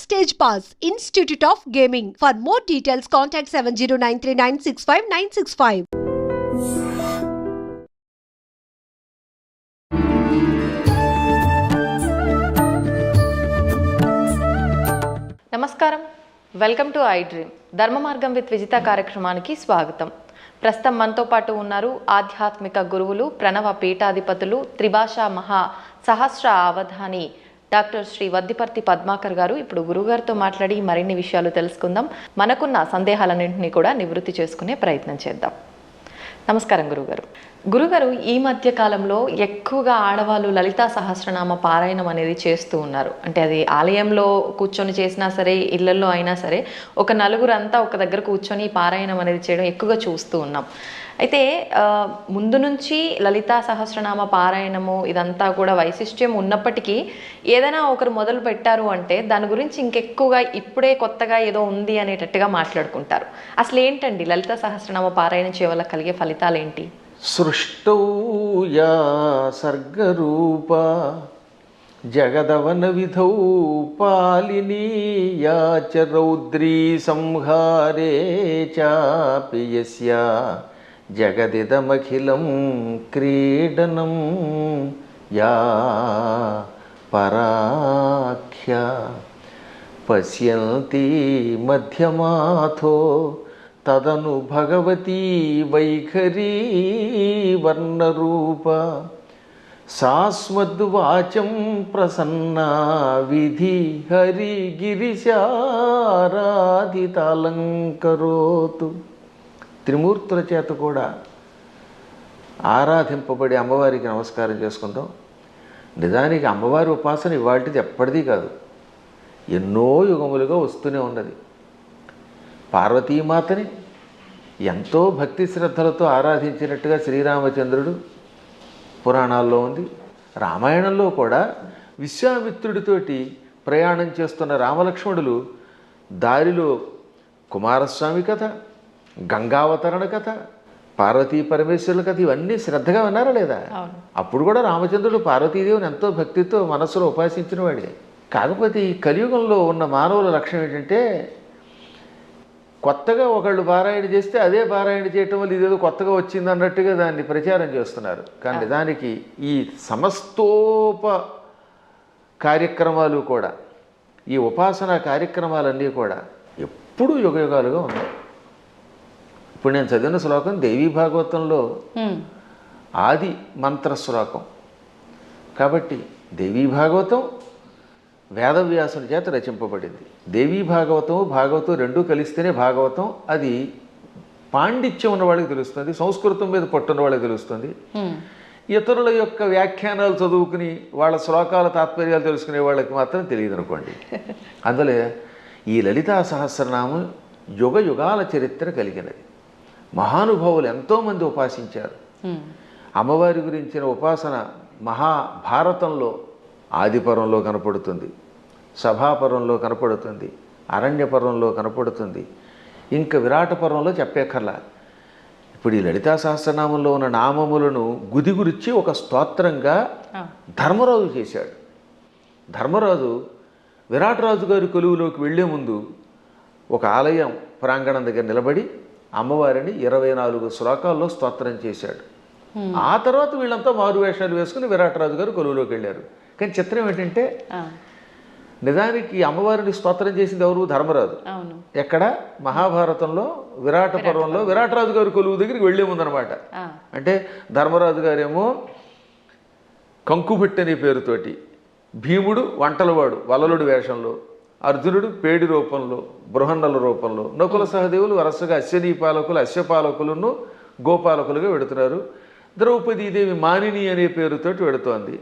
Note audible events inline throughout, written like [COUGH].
Backstage Pass, Institute of Gaming. For more details, contact 7093965965965. నమస్కారం welcome to I dream Dharma Margam with Vijitha కార్యక్రమానికి స్వాగతం ప్రస్తుతం మనతో పాటు ఉన్నారు ఆధ్యాత్మిక గురువులు ప్రణవ పీఠాధిపతులు త్రిభాషా మహా సహస్ర అవధాని డాక్టర్ శ్రీ వద్దిపర్తి పద్మాకర్ గారు ఇప్పుడు గురుగారితో మాట్లాడి మరిన్ని విషయాలు తెలుసుకుందాం. మనకున్న సందేహాలన్నింటినీ కూడా నివృత్తి చేసుకునే ప్రయత్నం చేద్దాం. నమస్కారం గురుగారు. గురుగారు ఈ మధ్య కాలంలో ఎక్కువగా ఆడవాళ్ళు లలితా సహస్రనామ పారాయణం అనేది చేస్తూ ఉన్నారు. అంటే అది ఆలయంలో కూర్చొని చేసినా సరే ఇళ్ళలో అయినా సరే ఒక నలుగురు అంతా ఒక దగ్గర కూర్చొని పారాయణం అనేది చేయడం ఎక్కువగా చూస్తూ ఉన్నాం. అయితే ముందు నుంచి లలితా సహస్రనామ పారాయణము ఇదంతా కూడా వైశిష్ట్యం ఉన్నప్పటికీ ఏదైనా ఒకరు మొదలు పెట్టారు అంటే దాని గురించి ఇంకెక్కువగా ఇప్పుడే కొత్తగా ఏదో ఉంది అనేటట్టుగా మాట్లాడుకుంటారు. అసలు ఏంటండి లలితా సహస్రనామ పారాయణం చేయవల్ల కలిగే ఫలితాలు ఏంటి సృష్టౌ యా సర్గరూప జగదవన విధౌ పాలినీ యా చ రౌద్రీ సంహారే చాపి యస్యా జగదిదమఖిలం క్రీడనం యా పరాఖ్య. పశ్యంతి మధ్యమాథో తదను భగవతీ వైఖరీ వర్ణరూప శాశ్వద్వాచం ప్రసన్న విధి హరిగిరిశారాధితాలంకరోతు త్రిమూర్తుల చేత కూడా ఆరాధింపబడి అమ్మవారికి నమస్కారం చేసుకుందాం. నిజానికి అమ్మవారి ఉపాసన ఇవాటిది ఎప్పటిదీ కాదు. ఎన్నో యుగములుగా వస్తూనే ఉన్నది. పార్వతీమాతని ఎంతో భక్తి శ్రద్ధలతో ఆరాధించినట్టుగా శ్రీరామచంద్రుడు పురాణాల్లో ఉంది. రామాయణంలో కూడా విశ్వామిత్రుడితోటి ప్రయాణం చేస్తున్న రామలక్ష్మణులు దారిలో కుమారస్వామి కథ గంగావతరణ కథ పార్వతీ పరమేశ్వరుల కథ ఇవన్నీ శ్రద్ధగా విన్నారా లేదా. అప్పుడు కూడా రామచంద్రుడు పార్వతీదేవిని ఎంతో భక్తితో మనస్సులో ఉపాసించిన వాడే కాకపోతే ఈ కలియుగంలో ఉన్న మానవుల లక్ష్యం ఏంటంటే కొత్తగా ఒకళ్ళు పారాయణ చేస్తే అదే పారాయణ చేయటం వల్ల ఇదేదో కొత్తగా వచ్చింది అన్నట్టుగా దాన్ని ప్రచారం చేస్తున్నారు. కానీ దానికి ఈ సమస్తోప కార్యక్రమాలు కూడా ఈ ఉపాసన కార్యక్రమాలన్నీ కూడా ఎప్పుడూ యుగయుగాలుగా ఉన్నాయి. ఇప్పుడు నేను చదివిన శ్లోకం దేవీ భాగవతంలో ఆది మంత్ర శ్లోకం. కాబట్టి దేవీ భాగవతం వేదవ్యాసుని చేత రచింపబడింది. దేవీ భాగవతం భాగవతం రెండూ కలిస్తేనే భాగవతం. అది పాండిత్యం ఉన్న వాళ్ళకి తెలుస్తుంది సంస్కృతం మీద పట్టున్న వాళ్ళకి తెలుస్తుంది. ఇతరుల యొక్క వ్యాఖ్యానాలు చదువుకుని వాళ్ళ శ్లోకాల తాత్పర్యాలు తెలుసుకునే వాళ్ళకి మాత్రం తెలియదు అనుకోండి [LAUGHS] అందులో ఈ లలితా సహస్రనామం యుగ యుగాల చరిత్ర కలిగినది. మహానుభావులు ఎంతోమంది ఉపాసించారు. అమ్మవారి గురించిన ఉపాసన మహాభారతంలో ఆదిపర్వంలో కనపడుతుంది సభాపర్వంలో కనపడుతుంది అరణ్యపర్వంలో కనపడుతుంది ఇంకా విరాట పర్వంలో చెప్పేకర్లా ఇప్పుడు ఈ లలితా సహస్రనామంలో ఉన్న నామములను గుదిగురిచ్చి ఒక స్తోత్రంగా ధర్మరాజు చేశాడు. ధర్మరాజు విరాటరాజు గారి కొలువులోకి వెళ్ళే ముందు ఒక ఆలయం ప్రాంగణం దగ్గర నిలబడి అమ్మవారిని ఇరవై నాలుగు శ్లోకాల్లో స్తోత్రం చేశాడు. ఆ తర్వాత వీళ్ళంతా మారు వేషాలు వేసుకుని విరాటరాజు గారు కొలువులోకి వెళ్ళారు. కానీ చిత్రం ఏంటంటే నిజానికి అమ్మవారిని స్తోత్రం చేసింది ఎవరు? ధర్మరాజు. ఎక్కడ? మహాభారతంలో విరాట పర్వంలో విరాటరాజు గారి కొలువు దగ్గరికి వెళ్ళే ముందనమాట. అంటే ధర్మరాజు గారేమో కంకుభట్టి అనే పేరుతోటి భీముడు వంటలవాడు వలలుడు వేషంలో అర్జునుడు పేడి రూపంలో బృహన్నల రూపంలో నకుల సహదేవులు వరుసగా అశ్వనీ పాలకులు అశ్వపాలకులను గోపాలకులుగా వెడుతున్నారు ద్రౌపదీదేవి మానిని అనే పేరుతోటి వెడుతోంది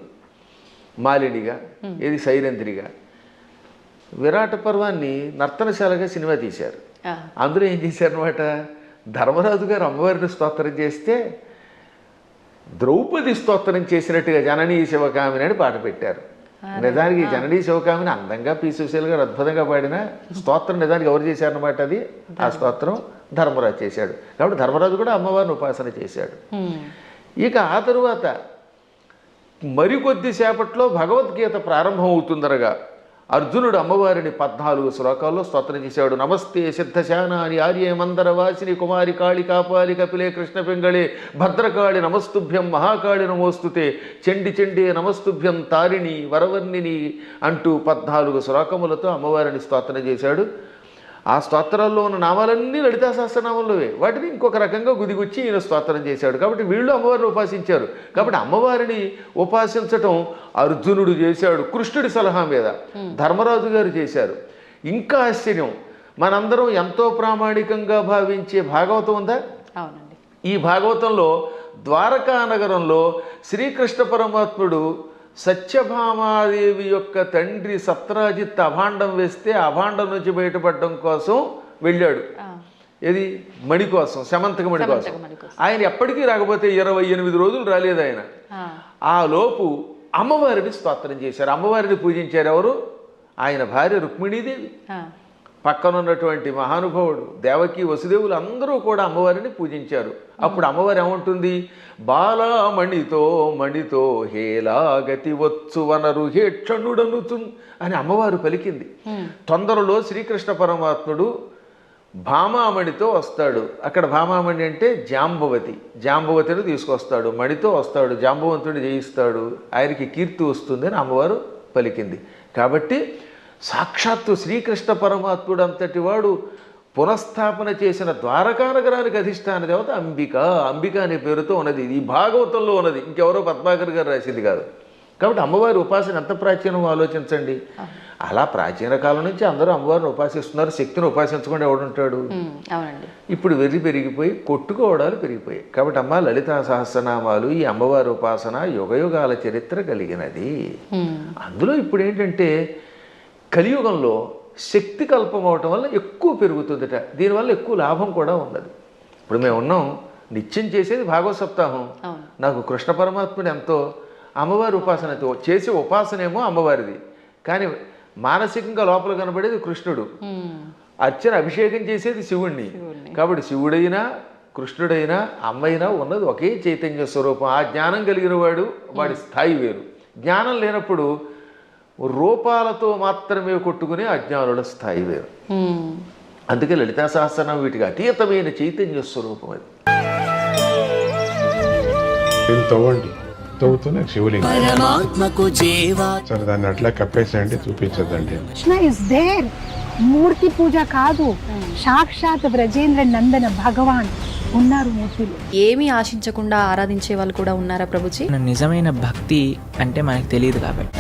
మాలినిగా ఇది సైరంధ్రిగా. విరాట పర్వాన్ని నర్తనశాలగా సినిమా తీశారు. అందులో ఏం చేశారనమాట ధర్మరాజు గారు అమ్మవారిని స్తోత్రం చేస్తే ద్రౌపది స్తోత్రం చేసినట్టుగా జననీ శివకామిని అని పాట పెట్టారు. నిజానికి జననీ శివకామిని అందంగా పి. సుశీల్ గారు అద్భుతంగా పాడిన స్తోత్రం నిజానికి ఎవరు చేశారనమాట అది? ఆ స్తోత్రం ధర్మరాజు చేశాడు. కాబట్టి ధర్మరాజు కూడా అమ్మవారిని ఉపాసన చేశాడు. ఇక ఆ తరువాత మరికొద్ది సేపట్లో భగవద్గీత ప్రారంభం అవుతుందనగా అర్జునుడు అమ్మవారిని పద్నాలుగు శ్లోకాల్లో స్తోత్రం చేశాడు నమస్తే సిద్ధశానాని ఆర్య మందర వాసిని కుమారి కాళి కాపాలి కపిలే కృష్ణ పింగళే భద్రకాళి నమస్తుభ్యం మహాకాళి నమోస్తుతే చెండి చెండి నమస్తుభ్యం తారిణి వరవర్ణిని అంటూ పద్నాలుగు శ్లోకములతో అమ్మవారిని స్తోత్రం చేశాడు. ఆ స్తోత్రాల్లో ఉన్న నామాలన్నీ లలితా సహస్రనామంలోవే. వాటిని ఇంకొక రకంగా గుదిగుచ్చి ఈయన స్తోత్రం చేశాడు. కాబట్టి వీళ్ళు అమ్మవారిని ఉపాసించారు. కాబట్టి అమ్మవారిని ఉపాసించటం అర్జునుడు చేశాడు. కృష్ణుడి సలహా మీద ధర్మరాజు గారు చేశారు. ఇంకా ఆశ్చర్యం. మనందరం ఎంతో ప్రామాణికంగా భావించే భాగవతం ఉందా? అవునండి. ఈ భాగవతంలో ద్వారకా నగరంలో శ్రీకృష్ణ పరమాత్ముడు సత్యభామాదేవి యొక్క తండ్రి సత్రాజిత్ అభాండం వేస్తే అభాండం నుంచి బయటపడడం కోసం వెళ్ళాడు. ఏది? మణి కోసం శమంతక మణి కోసం. ఆయన ఎప్పటికీ రాకపోతే ఇరవై ఎనిమిది రోజులు రాలేదు ఆయన. ఆ, లోపు అమ్మవారిని స్తోత్రం చేశారు. అమ్మవారిని పూజించారు ఎవరు? ఆయన భార్య రుక్మిణీదేవి. పక్కనున్నటువంటి మహానుభావుడు దేవకి వసుదేవులు అందరూ కూడా అమ్మవారిని పూజించారు. అప్పుడు అమ్మవారు ఏమంటుంది? బాలామణితో మణితో హేలాగతి వచ్చు వనరు హేక్షణుడనుచు అని అమ్మవారు పలికింది. తొందరలో శ్రీకృష్ణ పరమాత్ముడు భామామణితో వస్తాడు. అక్కడ భామామణి అంటే జాంబవతి. జాంబవతిని తీసుకొస్తాడు. మణితో వస్తాడు. జాంబవంతుడిని జయిస్తాడు. ఆయనకి కీర్తి వస్తుంది అని అమ్మవారు పలికింది. కాబట్టి సాక్షాత్తు శ్రీకృష్ణ పరమాత్ముడు అంతటి వాడు పునఃస్థాపన చేసిన ద్వారకా నగరానికి అధిష్టాన దేవత అంబిక. అంబిక అనే పేరుతో ఉన్నది. ఇది భాగవతంలో ఉన్నది. ఇంకెవరో పద్మాకర్ గారు రాసింది కాదు. కాబట్టి అమ్మవారి ఉపాసన ఎంత ప్రాచీనమో ఆలోచించండి. అలా ప్రాచీన కాలం నుంచి అందరూ అమ్మవారిని ఉపాసిస్తున్నారు. శక్తిని ఉపాసించకుండా ఎవడుంటాడు? ఇప్పుడు వెర్రి పెరిగిపోయి కొట్టుకోవడాలు పెరిగిపోయాయి. కాబట్టి అమ్మ లలితా సహస్రనామాలు ఈ అమ్మవారి ఉపాసన యుగయుగాల చరిత్ర కలిగినది. అందులో ఇప్పుడు ఏంటంటే కలియుగంలో శక్తి కల్పం అవటం వల్ల ఎక్కువ పెరుగుతుందట. దీనివల్ల ఎక్కువ లాభం కూడా ఉన్నది. ఇప్పుడు మేము ఉన్నాం నిత్యం చేసేది భాగవత సప్తాహం. నాకు కృష్ణ పరమాత్ముడు ఎంతో అమ్మవారి ఉపాసనతో చేసే ఉపాసనేమో అమ్మవారిది. కానీ మానసికంగా లోపల కనబడేది కృష్ణుడు. అర్చన అభిషేకం చేసేది శివుణ్ణి. కాబట్టి శివుడైనా కృష్ణుడైనా అమ్మైనా ఉన్నది ఒకే చైతన్య స్వరూపం. ఆ జ్ఞానం కలిగిన వాడు వాడి స్థాయి వేరు. జ్ఞానం లేనప్పుడు రూపాలతో మాత్రమే కొట్టుకునే అజ్ఞానుల స్థాయి వేరు. ఉమ్, అందుకే లలితా సహస్రనామం వీటికి అతీతమైన చైతన్య స్వరూపం అది. దీన్ని తవ్వండి. తవ్వుతూనే శివలింగం. పరమాత్మకు జీవా. సరే దాన్ని అట్లా కప్పేసేయండి చూపించదండి కృష్ణ ఇస్ దేర్ మూర్తి పూజ కాదు. సాక్షాత్ బ్రజేంద్ర నందన భగవాన్ ఉన్నారు మూర్తిలో. ఏమీ ఆశించకుండా ఆరాధించే వాళ్ళు కూడా ఉన్నారా ప్రభుజీ? నిజమైన భక్తి అంటే మనకు తెలియదు కాబట్టి.